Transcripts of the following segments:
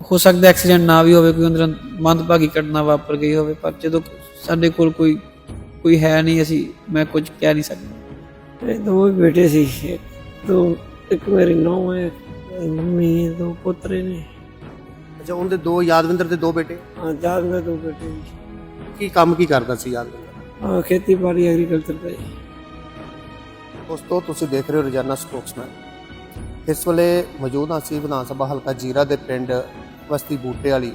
ਹੋ ਸਕਦਾ ਐਕਸੀਡੈਂਟ ਨਾ ਵੀ ਹੋਵੇ ਕੋਈ ਅੰਦਰ ਮੰਦਭਾਗੀ ਘਟਨਾ ਵਾਪਰ ਗਈ ਹੋਵੇ ਪਰ ਜਦੋਂ ਸਾਡੇ ਕੋਲ ਕੋਈ ਕੋਈ ਹੈ ਨਹੀਂ ਅਸੀਂ ਮੈਂ ਕੁਝ ਕਹਿ ਨਹੀਂ ਸਕਦਾ। ਇਹ ਦੋ ਬੇਟੇ ਸੀ। ਦੋ ਇੱਕ ਮੇਰੀ ਨੂੰਹ ਹੈ ਮੰਮੀ ਦੋ ਪੁੱਤਰੇ ਨੇ। ਅੱਛਾ ਉਹਦੇ ਦੋ ਯਾਦਵਿੰਦਰ ਦੇ ਦੋ ਬੇਟੇ? ਹਾਂ ਮੇਰੇ ਦੋ ਬੇਟੇ ਕੀ ਕੰਮ ਕੀ ਕਰਦਾ ਸੀ ਯਾਦਵਿੰਦਰ? ਹਾਂ ਖੇਤੀਬਾੜੀ ਐਗਰੀਕਲਚਰ ਦਾ ਜੀ। ਉਸ ਤੋਂ ਤੁਸੀਂ ਦੇਖ ਰਹੇ ਹੋ ਰੋਜ਼ਾਨਾ ਸਪੋਕਸਮੈਨ। ਇਸ ਵੇਲੇ ਮੌਜੂਦ ਹਾਂ ਅਸੀਂ ਵਿਧਾਨ ਸਭਾ ਹਲਕਾ ਜੀਰਾ ਦੇ ਪਿੰਡ ਬਸਤੀ ਬੂਟੇ ਵਾਲੀ,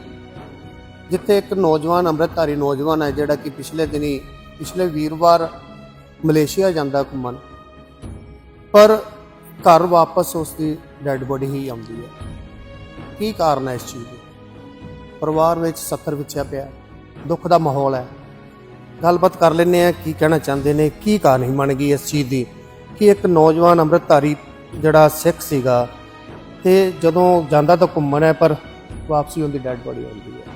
ਜਿੱਥੇ ਇੱਕ ਨੌਜਵਾਨ, ਅੰਮ੍ਰਿਤਧਾਰੀ ਨੌਜਵਾਨ ਹੈ, ਜਿਹੜਾ ਕਿ ਪਿਛਲੇ ਦਿਨੀ, ਪਿਛਲੇ ਵੀਰਵਾਰ ਮਲੇਸ਼ੀਆ ਜਾਂਦਾ ਘੁੰਮਣ, ਪਰ ਘਰ ਵਾਪਸ ਉਸ ਦੀ ਡੈੱਡ ਬੋਡੀ ਹੀ ਆਉਂਦੀ ਹੈ। ਕੀ ਕਾਰਨ ਹੈ ਇਸ ਚੀਜ਼ ਦੇ? ਪਰਿਵਾਰ ਵਿੱਚ ਸੱਥਰ ਵਿਛਿਆ ਪਿਆ ਦੁੱਖ ਦਾ ਮਾਹੌਲ ਹੈ। ਗੱਲਬਾਤ ਕਰ ਲੈਂਦੇ ਆ ਕੀ ਕਹਿਣਾ ਚਾਹੁੰਦੇ ਨੇ, ਕੀ ਕਹਾਣੀ ਬਣ ਗਈ ਇਸ ਚੀਜ਼ ਦੀ, ਕਿ ਇੱਕ ਨੌਜਵਾਨ ਅੰਮ੍ਰਿਤਧਾਰੀ ਜਿਹੜਾ ਸਿੱਖ ਸੀਗਾ, ਤੇ ਜਦੋਂ ਜਾਂਦਾ ਤਾਂ ਘੁੰਮਣ ਹੈ, ਪਰ ਵਾਪਸੀ ਉਹਦੀ ਡੈੱਡ ਬੋਡੀ ਆਉਂਦੀ ਹੈ।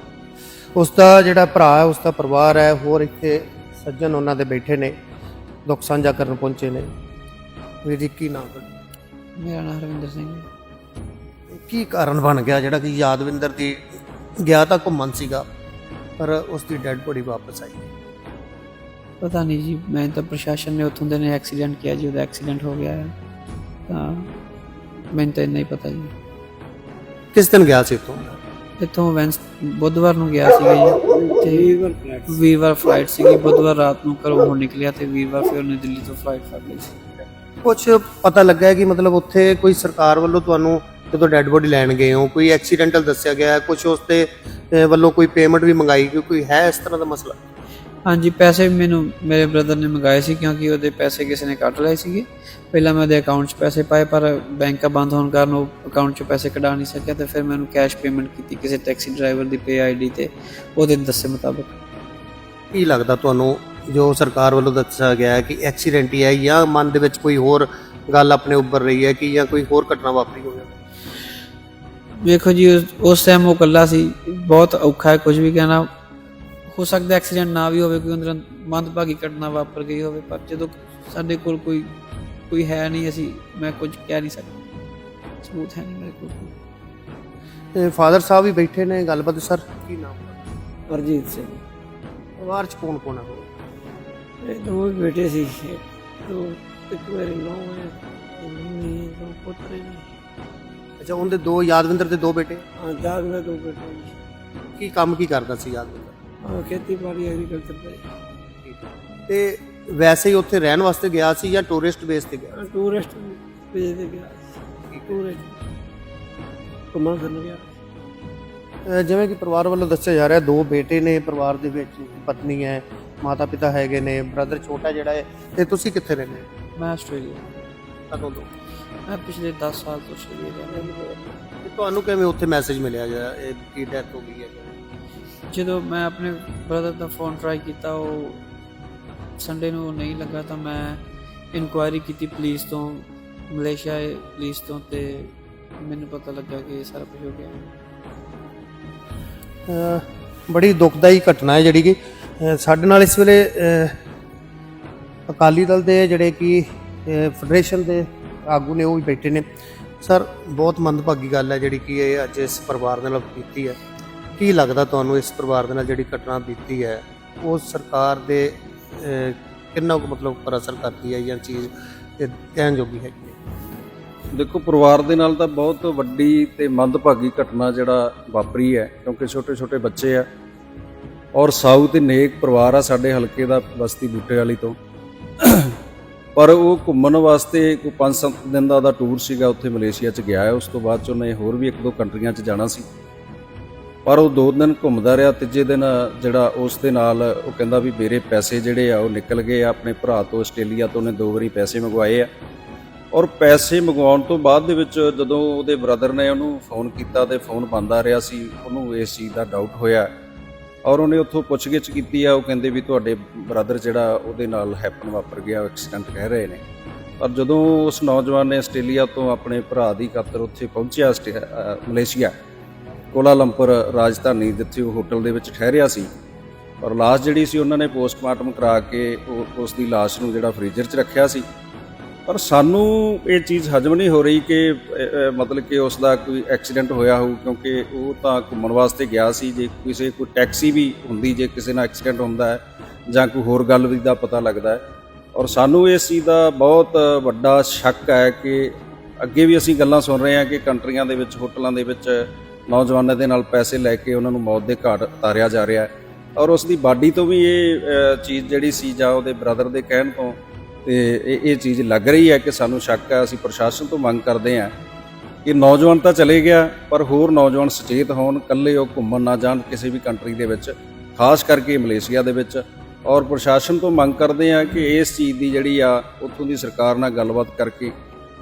ਉਸ ਦਾ ਜਿਹੜਾ ਭਰਾ ਹੈ ਉਸ ਦਾ ਪਰਿਵਾਰ ਹੈ ਹੋਰ ਇੱਥੇ ਸੱਜਣ ਉਹਨਾਂ ਦੇ ਬੈਠੇ ਨੇ ਦੁੱਖ ਸਾਂਝਾ ਕਰਨ ਪਹੁੰਚੇ ਨੇ। ਵੀਰ ਜੀ ਕੀ ਨਾਮ ਤੁਹਾਡਾ? ਮੇਰਾ ਨਾਮ ਰਵਿੰਦਰ ਸਿੰਘ ਹੈ। ਕੀ ਕਾਰਨ ਬਣ ਗਿਆ ਜਿਹੜਾ ਕਿ ਯਾਦਵਿੰਦਰ ਦੀ ਗਿਆ ਤਾਂ ਘੁੰਮਣ ਸੀਗਾ ਪਰ ਉਸ ਦੀ ਡੈੱਡ ਬੋਡੀ ਵਾਪਸ ਆਈ? ਪਤਾ ਨਹੀਂ ਜੀ ਮੈਂ ਤਾਂ ਪ੍ਰਸ਼ਾਸਨ ਨੇ ਉੱਥੋਂ ਦੇ ਨੇ ਐਕਸੀਡੈਂਟ ਕਿਹਾ ਜੀ ਉਹਦਾ ਐਕਸੀਡੈਂਟ ਹੋ ਗਿਆ ਹੈ। ਤਾਂ ਮੈਨੂੰ ਤਾਂ ਇੰਨਾ ਹੀ ਪਤਾ ਜੀ। ਕਿਸ ਦਿਨ ਗਿਆ ਸੀ ਇੱਥੋਂ ਇੱਥੋਂ ਵੈਂਸ ਬੁੱਧਵਾਰ ਨੂੰ ਗਿਆ ਸੀਗਾ ਜੀ ਤੇ ਵੀਰਵਾਰ ਫਲਾਈਟ ਸੀਗੀ ਬੁੱਧਵਾਰ ਰਾਤ ਨੂੰ ਘਰੋਂ ਹੋ ਨਿਕਲਿਆ ਤੇ ਵੀਰਵਾਰ ਫਿਰ ਉਹਨੇ ਦਿੱਲੀ ਤੋਂ ਫਲਾਈਟ ਫੜ ਲਈ ਸੀ। ਕੁਝ ਪਤਾ ਲੱਗਾ ਹੈ ਕਿ ਮਤਲਬ ਉੱਥੇ ਕੋਈ ਸਰਕਾਰ ਵੱਲੋਂ ਤੁਹਾਨੂੰ ਜਦੋਂ ਡੈੱਡ ਬੋਡੀ ਲੈਣ ਗਏ ਹੋ ਕੋਈ ਐਕਸੀਡੈਂਟਲ ਦੱਸਿਆ ਗਿਆ ਹੈ ਕੁਝ ਉਸ ਤੇ ਵੱਲੋਂ ਕੋਈ ਪੇਮੈਂਟ ਵੀ ਮੰਗਾਈ ਗਈ ਕੋਈ ਹੈ ਇਸ ਤਰ੍ਹਾਂ ਦਾ ਮਸਲਾ? ਹਾਂਜੀ ਪੈਸੇ ਮੈਨੂੰ ਮੇਰੇ ਬ੍ਰਦਰ ਨੇ ਮੰਗਾਏ ਸੀ ਕਿਉਂਕਿ ਉਹਦੇ ਪੈਸੇ ਕਿਸੇ ਨੇ ਕੱਟ ਲਏ ਸੀਗੇ। ਪਹਿਲਾਂ ਮੈਂ ਉਹਦੇ ਅਕਾਊਂਟ 'ਚ ਪੈਸੇ ਪਾਏ ਪਰ ਬੈਂਕਾਂ ਬੰਦ ਹੋਣ ਕਾਰਨ ਉਹ ਅਕਾਊਂਟ 'ਚੋਂ ਪੈਸੇ ਕਢਾ ਨਹੀਂ ਸਕਿਆ ਤੇ ਫਿਰ ਮੈਨੂੰ ਕੈਸ਼ ਪੇਮੈਂਟ ਕੀਤੀ ਕਿਸੇ ਟੈਕਸੀ ਡਰਾਈਵਰ ਦੀ ਪੇ ਆਈਡੀ ਤੇ ਉਹਦੇ ਦੱਸੇ ਮੁਤਾਬਕ। ਕੀ ਲੱਗਦਾ ਤੁਹਾਨੂੰ ਜੋ ਸਰਕਾਰ ਵੱਲੋਂ ਦੱਸਿਆ ਗਿਆ ਹੈ ਕਿ ਐਕਸੀਡੈਂਟ ਹੀ ਹੈ ਜਾਂ ਮਨ ਦੇ ਵਿੱਚ ਕੋਈ ਹੋਰ ਗੱਲ ਆਪਣੇ ਉੱਪਰ ਰਹੀ ਹੈ ਕਿ ਜਾਂ ਕੋਈ ਹੋਰ ਘਟਨਾ ਵਾਪਰੀ ਹੋਵੇ? ਵੇਖੋ ਜੀ ਉਸ ਟਾਈਮ ਉਹ ਇਕੱਲਾ ਸੀ ਬਹੁਤ ਔਖਾ ਹੈ ਕੁਝ ਵੀ ਕਹਿਣਾ। ਹੋ ਸਕਦਾ ਐਕਸੀਡੈਂਟ ਨਾ ਵੀ ਹੋਵੇ ਕੋਈ ਅੰਦਰ ਮੰਦਭਾਗੀ ਘਟਨਾ ਵਾਪਰ ਗਈ ਹੋਵੇ ਪਰ ਜਦੋਂ ਸਾਡੇ ਕੋਲ ਕੋਈ ਕੋਈ ਹੈ ਨਹੀਂ ਅਸੀਂ ਮੈਂ ਕੁਝ ਕਹਿ ਨਹੀਂ ਸਕਦਾ। ਸਬੂਤ ਹੈ ਨਹੀਂ ਮੇਰੇ ਕੋਲ ਫਾਦਰ ਸਾਹਿਬ ਵੀ ਬੈਠੇ ਨੇ ਗੱਲਬਾਤ ਸਰ ਕੀ ਨਾਮ? ਅਰਜੀਤ ਸਿੰਘ। ਪਰਿਵਾਰ ਚ ਕੌਣ ਕੌਣ ਹੈ? ਇਹ ਦੋ ਬੇਟੇ ਸੀ। ਦੋ ਇੱਕ ਮੇਰੀ ਨੂੰਹ ਹੈ ਮੰਮੀ ਦੋ ਪੁੱਤਰੇ ਨੇ। ਅੱਛਾ ਉਹਦੇ ਦੋ ਯਾਦਵਿੰਦਰ ਦੇ ਦੋ ਬੇਟੇ? ਹਾਂ ਮੇਰੇ ਦੋ ਬੇਟੇ ਕੀ ਕੰਮ ਕੀ ਕਰਦਾ ਸੀ ਯਾਦਵਿੰਦਰ? ਹਾਂ। ਖੇਤੀਬਾੜੀ ਐਗਰੀਕਲਚਰ ਦਾ ਤੇ ਵੈਸੇ ਹੀ ਉੱਥੇ ਰਹਿਣ ਵਾਸਤੇ ਗਿਆ ਸੀ ਜਾਂ ਟੂਰਿਸਟ ਬੇਸ ਤੇ ਗਿਆ? ਟੂਰਿਸਟ ਭੇਜ ਦੇ ਗਿਆ ਟੂਰਿਸਟ ਘੁੰਮਣ ਫਿਰਨ ਗਿਆ। ਅਹ ਜਿਵੇਂ ਕਿ ਪਰਿਵਾਰ ਵੱਲੋਂ ਦੱਸਿਆ ਜਾ ਰਿਹਾ ਦੋ ਬੇਟੇ ਨੇ ਪਰਿਵਾਰ ਦੇ ਵਿੱਚ ਪਤਨੀ ਹੈ ਮਾਤਾ ਪਿਤਾ ਹੈਗੇ ਨੇ ਬ੍ਰਦਰ ਛੋਟਾ ਜਿਹੜਾ ਹੈ ਤੇ ਤੁਸੀਂ ਕਿੱਥੇ ਰਹਿੰਦੇ ਹੋ? ਮੈਂ ਆਸਟ੍ਰੇਲੀਆ। ਕਦੋਂ ਤੋਂ? ਮੈਂ ਪਿਛਲੇ 10 ਸਾਲ ਤੋਂ ਆਸਟ੍ਰੇਲੀਆ ਰਹਿ ਰਿਹਾ ਤੇ ਤੁਹਾਨੂੰ ਕਿਵੇਂ ਉੱਥੇ ਮੈਸੇਜ ਮਿਲਿਆ ਜਿਹੜਾ ਇਹ ਕੀ ਡੈਥ ਹੋ ਗਈ ਹੈ? ਜਦੋਂ ਮੈਂ ਆਪਣੇ ਬ੍ਰਦਰ ਦਾ ਫੋਨ ਟਰਾਈ ਕੀਤਾ, ਉਹ ਸੰਡੇ ਨੂੰ ਨਹੀਂ ਲੱਗਾ ਤਾਂ ਮੈਂ ਇਨਕੁਆਇਰੀ ਕੀਤੀ ਪੁਲਿਸ ਤੋਂ, ਮਲੇਸ਼ੀਆ ਪੁਲਿਸ ਤੋਂ ਤੇ ਮੈਨੂੰ ਪਤਾ ਲੱਗਾ ਕਿ ਇਹ ਸਾਰਾ ਕੁਝ ਹੋ ਗਿਆ। ਬੜੀ ਦੁਖਦਾਈ ਘਟਨਾ ਹੈ ਜਿਹੜੀ ਕਿ ਸਾਡੇ ਨਾਲ ਇਸ ਵੇਲੇ ਅਕਾਲੀ ਦਲ ਦੇ ਜਿਹੜੇ ਕਿ ਫੈਡਰੇਸ਼ਨ ਦੇ ਆਗੂ ਨੇ ਉਹ ਵੀ ਬੈਠੇ ਨੇ। ਸਰ, ਬਹੁਤ ਮੰਦਭਾਗੀ ਗੱਲ ਹੈ ਜਿਹੜੀ ਕਿ ਇਹ ਅੱਜ ਇਸ ਪਰਿਵਾਰ ਦੇ ਨਾਲ ਬੀਤੀ ਹੈ। ਕੀ ਲੱਗਦਾ ਤੁਹਾਨੂੰ ਇਸ ਪਰਿਵਾਰ ਦੇ ਨਾਲ ਜਿਹੜੀ ਘਟਨਾ ਬੀਤੀ ਹੈ? ਉਹ ਸਰਕਾਰ ਦੇ ਅਹ, ਕਿੰਨਾ ਕੁ ਮਤਲਬ ਉੱਪਰ ਅਸਰ ਕਰਦੀ ਹੈ ਜਾਂ ਚੀਜ਼ ਇਹ ਕਹਿਣ ਜੋਗੀ ਹੈਗੀ ਹੈ ਦੇਖੋ ਪਰਿਵਾਰ ਦੇ ਨਾਲ ਤਾਂ ਬਹੁਤ ਵੱਡੀ ਤੇ ਮੰਦਭਾਗੀ ਘਟਨਾ ਜਿਹੜਾ ਵਾਪਰੀ ਹੈ ਕਿਉਂਕਿ ਛੋਟੇ ਛੋਟੇ ਬੱਚੇ ਆ ਔਰ ਸਾਊ ਤੇ ਨੇਕ ਪਰਿਵਾਰ ਆ ਸਾਡੇ ਹਲਕੇ ਦਾ ਬਸਤੀ ਬੂਟੇ ਵਾਲੀ ਤੋਂ। ਪਰ ਉਹ ਘੁੰਮਣ ਵਾਸਤੇ ਕੋਈ 5-7 ਦਿਨ ਦਾ ਉਹਦਾ ਟੂਰ ਸੀਗਾ ਉੱਥੇ ਮਲੇਸ਼ੀਆ ਚ ਗਿਆ ਹੈ। ਉਸ ਤੋਂ ਬਾਅਦ ਚ ਉਹਨੇ ਹੋਰ ਵੀ ਇੱਕ ਦੋ ਕੰਟਰੀਆਂ ਚ ਜਾਣਾ ਸੀ। ਪਰ ਉਹ ਦੋ ਦਿਨ ਘੁੰਮਦਾ ਰਿਹਾ ਤੀਜੇ ਦਿਨ ਜਿਹੜਾ ਉਸ ਦੇ ਨਾਲ ਉਹ ਕਹਿੰਦਾ ਵੀ ਮੇਰੇ ਪੈਸੇ ਜਿਹੜੇ ਆ ਉਹ ਨਿਕਲ ਗਏ ਆ, ਆਪਣੇ ਭਰਾ ਤੋਂ ਆਸਟ੍ਰੇਲੀਆ ਤੋਂ ਉਹਨੇ ਦੋ ਵਾਰੀ ਪੈਸੇ ਮੰਗਵਾਏ ਆ। ਔਰ ਪੈਸੇ ਮੰਗਵਾਉਣ ਤੋਂ ਬਾਅਦ ਦੇ ਵਿੱਚ ਜਦੋਂ ਉਹਦੇ ਬ੍ਰਦਰ ਨੇ ਉਹਨੂੰ ਫੋਨ ਕੀਤਾ ਤੇ ਫੋਨ ਬੰਦ ਆ ਰਿਹਾ ਸੀ, ਉਹਨੂੰ ਇਸ ਚੀਜ਼ ਦਾ ਡਾਊਟ ਹੋਇਆ। ਔਰ ਉਹਨੇ ਉੱਥੋਂ ਪੁੱਛਗਿੱਛ ਕੀਤੀ ਆ, ਉਹ ਕਹਿੰਦੇ ਵੀ ਤੁਹਾਡੇ ਬ੍ਰਦਰ ਜਿਹੜਾ ਉਹਦੇ ਨਾਲ ਹੈਪਨ ਵਾਪਰ ਗਿਆ ਐਕਸੀਡੈਂਟ ਕਹਿ ਰਹੇ ਨੇ। ਪਰ ਜਦੋਂ ਉਸ ਨੌਜਵਾਨ ਨੇ ਆਸਟ੍ਰੇਲੀਆ ਤੋਂ ਆਪਣੇ ਭਰਾ ਦੀ ਖਾਤਰ ਉੱਥੇ ਪਹੁੰਚਿਆ, ਆਸਟ੍ਰੇ- ਮਲੇਸ਼ੀਆ ਕੋਲਾਲੰਪੁਰ ਰਾਜਧਾਨੀ ਜਿੱਥੇ ਉਹ ਹੋਟਲ ਦੇ ਵਿੱਚ ਠਹਿਰਿਆ ਸੀ। ਔਰ ਲਾਸ਼ ਜਿਹੜੀ ਸੀ ਉਹਨਾਂ ਨੇ ਪੋਸਟਮਾਰਟਮ ਕਰਾ ਕੇ ਉਹ- ਉਸ ਦੀ ਲਾਸ਼ ਨੂੰ ਜਿਹੜਾ ਫ੍ਰੀਜ਼ਰ 'ਚ ਰੱਖਿਆ ਸੀ। ਪਰ ਸਾਨੂੰ ਇਹ ਚੀਜ਼ ਹਜਮ ਨਹੀਂ ਹੋ ਰਹੀ ਕਿ ਮਤਲਬ ਕਿ ਉਸ ਦਾ ਕੋਈ ਐਕਸੀਡੈਂਟ ਹੋਇਆ ਹੋਊ, ਕਿਉਂਕਿ ਉਹ ਤਾਂ ਘੁੰਮਣ ਵਾਸਤੇ ਗਿਆ ਸੀ। ਜੇ ਕਿਸੇ ਕੋਈ ਟੈਕਸੀ ਵੀ ਹੁੰਦੀ, ਜੇ ਕਿਸੇ ਨਾਲ ਐਕਸੀਡੈਂਟ ਹੁੰਦਾ ਹੈ, ਜਾਂ ਕੋਈ ਹੋਰ ਗੱਲ ਵੀ ਦਾ ਪਤਾ ਲੱਗਦਾ ਹੈ। ਔਰ ਸਾਨੂੰ ਇਸ ਚੀਜ਼ ਦਾ ਬਹੁਤ ਵੱਡਾ ਸ਼ੱਕ ਹੈ ਕਿ ਅੱਗੇ ਵੀ ਅਸੀਂ ਗੱਲਾਂ ਸੁਣ ਰਹੇ ਹਾਂ ਕਿ ਕੰਟਰੀਆਂ ਦੇ ਵਿੱਚ, ਹੋਟਲਾਂ ਦੇ ਵਿੱਚ ਨੌਜਵਾਨਾਂ ਦੇ ਨਾਲ ਪੈਸੇ ਲੈ ਕੇ ਉਹਨਾਂ ਨੂੰ ਮੌਤ ਦੇ ਘਾਟ ਉਤਾਰਿਆ ਜਾ ਰਿਹਾ ਹੈ। ਔਰ ਉਸ ਦੀ ਬਾਡੀ ਤੋਂ ਵੀ ਇਹ ਚੀਜ਼ ਜਿਹੜੀ ਸੀ ਜਾਂ ਉਹਦੇ ਬ੍ਰਦਰ ਦੇ ਕਹਿਣ ਤੋਂ, ਤੇ ਇਹ ਇਹ ਚੀਜ਼ ਲੱਗ ਰਹੀ ਹੈ ਕਿ ਸਾਨੂੰ ਸ਼ੱਕ ਹੈ, ਅਸੀਂ ਪ੍ਰਸ਼ਾਸਨ ਤੋਂ ਮੰਗ ਕਰਦੇ ਹਾਂ ਕਿ ਨੌਜਵਾਨ ਤਾਂ ਚਲੇ ਗਿਆ, ਪਰ ਹੋਰ ਨੌਜਵਾਨ ਸੁਚੇਤ ਹੋਣ, ਇਕੱਲੇ ਉਹ ਘੁੰਮਣ ਨਾ ਜਾਣ ਕਿਸੇ ਵੀ ਕੰਟਰੀ ਦੇ ਵਿੱਚ, ਖਾਸ ਕਰਕੇ ਮਲੇਸ਼ੀਆ ਦੇ ਵਿੱਚ। ਔਰ ਪ੍ਰਸ਼ਾਸਨ ਤੋਂ ਮੰਗ ਕਰਦੇ ਹਾਂ ਕਿ ਇਸ ਚੀਜ਼ ਦੀ ਜਿਹੜੀ ਆ, ਉੱਥੋਂ ਦੀ ਸਰਕਾਰ ਨਾਲ ਗੱਲਬਾਤ ਕਰਕੇ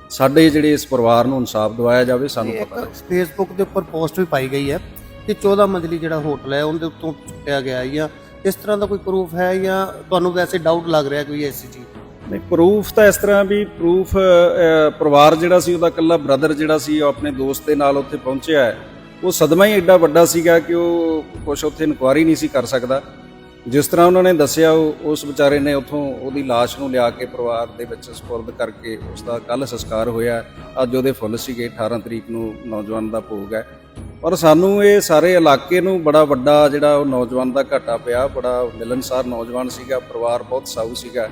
ਸਾਡੇ ਜਿਹੜੇ ਇਸ ਪਰਿਵਾਰ ਨੂੰ ਇਨਸਾਫ ਦਿਵਾਇਆ ਜਾਵੇ ਸਾਨੂੰ ਪਤਾ ਲੱਗੇ। ਫੇਸਬੁੱਕ ਦੇ ਉੱਪਰ ਪੋਸਟ ਵੀ ਪਾਈ ਗਈ ਹੈ ਕਿ 14 ਮੰਜ਼ਲੀ ਜਿਹੜਾ ਹੋਟਲ ਹੈ ਉਹਦੇ ਉੱਤੋਂ ਚੁੱਕਿਆ ਗਿਆ ਹੈ ਜਾਂ ਇਸ ਤਰ੍ਹਾਂ ਦਾ ਕੋਈ ਪ੍ਰੂਫ ਹੈ ਜਾਂ ਤੁਹਾਨੂੰ ਵੈਸੇ ਡਾਊਟ ਲੱਗ ਰਿਹਾ ਕੋਈ ਐਸੀ ਚੀਜ਼ ਨਹੀਂ ਪ੍ਰੂਫ ਤਾਂ ਇਸ ਤਰ੍ਹਾਂ ਵੀ ਪ੍ਰੂਫ ਪਰਿਵਾਰ ਜਿਹੜਾ ਸੀ ਉਹਦਾ ਇਕੱਲਾ ਬ੍ਰਦਰ ਜਿਹੜਾ ਸੀ ਉਹ ਆਪਣੇ ਦੋਸਤ ਦੇ ਨਾਲ ਉੱਥੇ ਪਹੁੰਚਿਆ ਹੈ। ਉਹ ਸਦਮਾ ਹੀ ਐਡਾ ਵੱਡਾ ਸੀਗਾ ਕਿ ਉਹ ਕੁਝ ਉੱਥੇ ਇਨਕੁਆਰੀ ਨਹੀਂ ਸੀ ਕਰ ਸਕਦਾ। ਜਿਸ ਤਰ੍ਹਾਂ ਉਹਨਾਂ ਨੇ ਦੱਸਿਆ, ਉਹ ਉਸ ਵਿਚਾਰੇ ਨੇ ਉੱਥੋਂ ਉਹਦੀ ਲਾਸ਼ ਨੂੰ ਲਿਆ ਕੇ ਪਰਿਵਾਰ ਦੇ ਵਿੱਚ ਸਪੁਰਦ ਕਰਕੇ ਉਸ ਦਾ ਕੱਲ ਸੰਸਕਾਰ ਹੋਇਆ। ਅੱਜ ਉਹਦੇ ਫੁੱਲ ਸੀਗੇ 18 ਤਰੀਕ ਨੂੰ ਨੌਜਵਾਨ ਦਾ ਭੋਗ ਹੈ। ਪਰ ਸਾਨੂੰ ਇਹ ਸਾਰੇ ਇਲਾਕੇ ਨੂੰ ਬੜਾ ਵੱਡਾ ਜਿਹੜਾ ਉਹ ਨੌਜਵਾਨ ਦਾ ਘਾਟਾ ਪਿਆ, ਬੜਾ ਮਿਲਨਸਾਰ ਨੌਜਵਾਨ ਸੀਗਾ, ਪਰਿਵਾਰ ਬਹੁਤ ਸਾਊ ਸੀਗਾ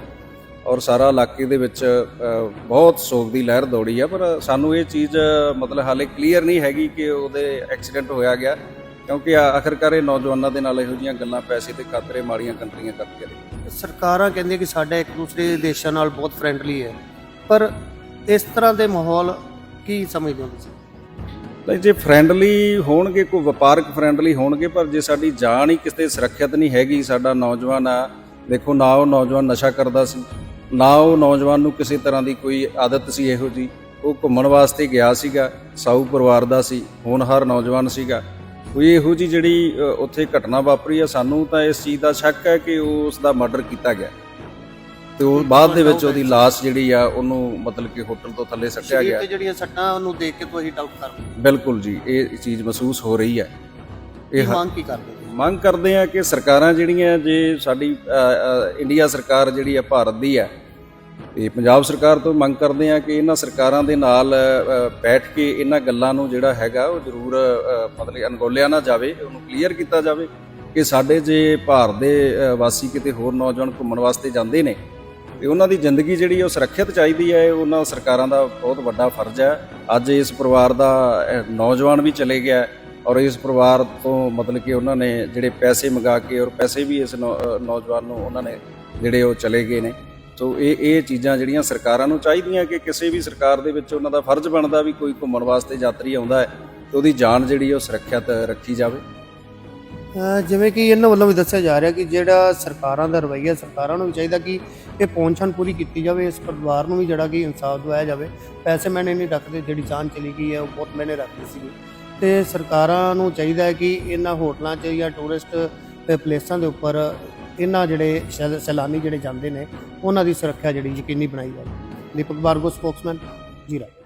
ਔਰ ਸਾਰਾ ਇਲਾਕੇ ਦੇ ਵਿੱਚ ਬਹੁਤ ਸੋਗ ਦੀ ਲਹਿਰ ਦੌੜੀ ਆ। ਪਰ ਸਾਨੂੰ ਇਹ ਚੀਜ਼ ਮਤਲਬ ਹਾਲੇ ਕਲੀਅਰ ਨਹੀਂ ਹੈਗੀ ਕਿ ਉਹਦੇ ਐਕਸੀਡੈਂਟ ਹੋਇਆ ਗਿਆ। ਕਿਉਂਕਿ ਆਖਰਕਾਰ ਇਹ ਨੌਜਵਾਨਾਂ ਦੇ ਨਾਲ ਇਹੋ ਜਿਹੀਆਂ ਗੱਲਾਂ ਪੈਸੇ ਤੇ ਖਾਤਰੇ ਮਾੜੀਆਂ ਕੰਟਰੀਆਂ ਕਰਕੇ ਨੇ। ਸਰਕਾਰਾਂ ਕਹਿੰਦੀਆਂ ਕਿ ਸਾਡਾ ਇੱਕ ਦੂਸਰੇ ਦੇਸ਼ਾਂ ਨਾਲ ਬਹੁਤ ਫਰੈਂਡਲੀ ਹੈ। ਪਰ ਇਸ ਤਰ੍ਹਾਂ ਦੇ ਮਾਹੌਲ ਕੀ ਸਮਝਦੇ ਹੋ ਤੁਸੀਂ? ਨਹੀਂ ਜੇ ਫਰੈਂਡਲੀ ਹੋਣਗੇ ਕੋਈ ਵਪਾਰਕ ਫਰੈਂਡਲੀ ਹੋਣਗੇ ਪਰ ਜੇ ਸਾਡੀ ਜਾਨ ਹੀ ਕਿਤੇ ਸੁਰੱਖਿਅਤ ਨਹੀਂ ਹੈਗੀ ਸਾਡਾ ਨੌਜਵਾਨ ਆ ਦੇਖੋ ਨਾ ਉਹ ਨੌਜਵਾਨ ਨਸ਼ਾ ਕਰਦਾ ਸੀ ਨਾ ਉਹ ਨੌਜਵਾਨ ਨੂੰ ਕਿਸੇ ਤਰ੍ਹਾਂ ਦੀ ਕੋਈ ਆਦਤ ਸੀ ਇਹੋ ਜੀ ਉਹ ਘੁੰਮਣ ਵਾਸਤੇ ਗਿਆ ਸੀਗਾ ਸਾਊ ਪਰਿਵਾਰ ਦਾ ਸੀ ਹੋਣਹਾਰ ਨੌਜਵਾਨ ਸੀਗਾ। ਕੋਈ ਇਹੋ ਜੀ ਜਿਹੜੀ ਉੱਥੇ ਘਟਨਾ ਵਾਪਰੀ ਆ ਸਾਨੂੰ ਤਾਂ ਇਸ ਚੀਜ਼ ਦਾ ਸ਼ੱਕ ਹੈ ਕਿ ਉਸ ਦਾ ਮਰਡਰ ਕੀਤਾ ਗਿਆ। ਤੇ ਉਹ ਬਾਅਦ ਦੇ ਵਿੱਚ ਉਹਦੀ ਲਾਸ਼ ਜਿਹੜੀ ਆ ਉਹਨੂੰ ਮਤਲਬ ਕਿ ਹੋਟਲ ਤੋਂ ਥੱਲੇ ਸੱਟਿਆ ਗਿਆ। ਤੇ ਜਿਹੜੀਆਂ ਸੱਟਾਂ ਉਹਨੂੰ ਦੇਖ ਕੇ ਤੁਸੀਂ ਡਾਊਟ ਕਰਦੇ ਬਿਲਕੁਲ ਜੀ ਇਹ ਚੀਜ਼ ਮਹਿਸੂਸ ਹੋ ਰਹੀ ਹੈ ਇਹ ਮੰਗ ਕੀ ਕਰਦੇ ਮੰਗ ਕਰਦੇ ਆ ਕਿ ਸਰਕਾਰਾਂ ਜਿਹੜੀਆਂ ਜੇ ਸਾਡੀ ਇੰਡੀਆ ਸਰਕਾਰ ਜਿਹੜੀ ਹੈ ਭਾਰਤ ਦੀ ਹੈ ਤੇ ਪੰਜਾਬ ਸਰਕਾਰ ਤੋਂ ਮੰਗ ਕਰਦੇ ਆ ਕਿ ਇਹਨਾਂ ਸਰਕਾਰਾਂ ਦੇ ਨਾਲ ਬੈਠ ਕੇ ਇਹਨਾਂ ਗੱਲਾਂ ਨੂੰ ਜਿਹੜਾ ਹੈਗਾ ਉਹ ਜ਼ਰੂਰ ਮਤਲਬ ਅਣਗੌਲਿਆ ਨਾ ਜਾਵੇ, ਉਹਨੂੰ ਕਲੀਅਰ ਕੀਤਾ ਜਾਵੇ ਕਿ ਸਾਡੇ ਜੇ ਭਾਰਤ ਦੇ ਵਾਸੀ ਕਿਤੇ ਹੋਰ ਨੌਜਵਾਨ ਘੁੰਮਣ ਵਾਸਤੇ ਜਾਂਦੇ ਨੇ, ਤੇ ਉਹਨਾਂ ਦੀ ਜ਼ਿੰਦਗੀ ਜਿਹੜੀ ਉਹ ਸੁਰੱਖਿਅਤ ਚਾਹੀਦੀ ਹੈ ਉਹਨਾਂ ਸਰਕਾਰਾਂ ਦਾ ਬਹੁਤ ਵੱਡਾ ਫਰਜ਼ ਹੈ ਅੱਜ ਇਸ ਪਰਿਵਾਰ ਦਾ ਨੌਜਵਾਨ ਵੀ ਚਲੇ ਗਿਆ ਔਰ ਇਸ ਪਰਿਵਾਰ ਤੋਂ ਮਤਲਬ ਕਿ ਉਹਨਾਂ ਨੇ ਜਿਹੜੇ ਪੈਸੇ ਮੰਗਾ ਕੇ ਔਰ ਪੈਸੇ ਵੀ ਇਸ ਨੌ- ਨੌਜਵਾਨ ਨੂੰ ਉਹਨਾਂ ਨੇ ਜਿਹੜੇ ਉਹ ਚਲੇ ਗਏ ਨੇ। ਸੋ ਇਹ ਇਹ ਚੀਜ਼ਾਂ ਜਿਹੜੀਆਂ ਸਰਕਾਰਾਂ ਨੂੰ ਚਾਹੀਦੀਆਂ ਕਿ ਕਿਸੇ ਵੀ ਸਰਕਾਰ ਦੇ ਵਿੱਚ ਉਹਨਾਂ ਦਾ ਫਰਜ਼ ਬਣਦਾ ਵੀ ਕੋਈ ਘੁੰਮਣ ਵਾਸਤੇ ਯਾਤਰੀ ਆਉਂਦਾ ਹੈ ਤੇ ਉਹਦੀ ਜਾਨ ਜਿਹੜੀ ਉਹ ਸੁਰੱਖਿਅਤ ਰੱਖੀ ਜਾਵੇ। ਜਿਵੇਂ ਕਿ ਇਹਨਾਂ ਵੱਲੋਂ ਵੀ ਦੱਸਿਆ ਜਾ ਰਿਹਾ ਕਿ ਜਿਹੜਾ ਸਰਕਾਰਾਂ ਦਾ ਰਵੱਈਆ ਸਰਕਾਰਾਂ ਨੂੰ ਵੀ ਚਾਹੀਦਾ ਕਿ ਇਹ ਪਹੁੰਚਣ ਪੂਰੀ ਕੀਤੀ ਜਾਵੇ, ਇਸ ਪਰਿਵਾਰ ਨੂੰ ਵੀ ਜਿਹੜਾ ਕਿ ਇਨਸਾਫ ਦਿਵਾਇਆ ਜਾਵੇ। ਪੈਸੇ ਮੈਨੇ ਨਹੀਂ ਰੱਖਦੇ, ਜਿਹੜੀ ਜਾਨ ਚਲੀ ਗਈ ਹੈ ਉਹ ਬਹੁਤ ਮੈਨੇ ਰੱਖਦੀ ਸੀ ਤੇ ਸਰਕਾਰਾਂ ਨੂੰ ਚਾਹੀਦਾ ਹੈ ਕਿ ਇਹਨਾਂ ਹੋਟਲਾਂ 'ਚ ਜਾਂ ਟੂਰਿਸਟ ਪਲੇਸਾਂ ਦੇ ਉੱਪਰ ਇਹਨਾਂ ਜਿਹੜੇ ਸੈਲ- ਸੈਲਾਨੀ ਜਿਹੜੇ ਜਾਂਦੇ ਨੇ, ਉਹਨਾਂ ਦੀ ਸੁਰੱਖਿਆ ਜਿਹੜੀ ਯਕੀਨੀ ਬਣਾਈ ਜਾਵੇ। ਦੀਪਕ ਬਾਰਗੋ, ਸਪੋਕਸਮੈਨ, ਜੀਰਾ।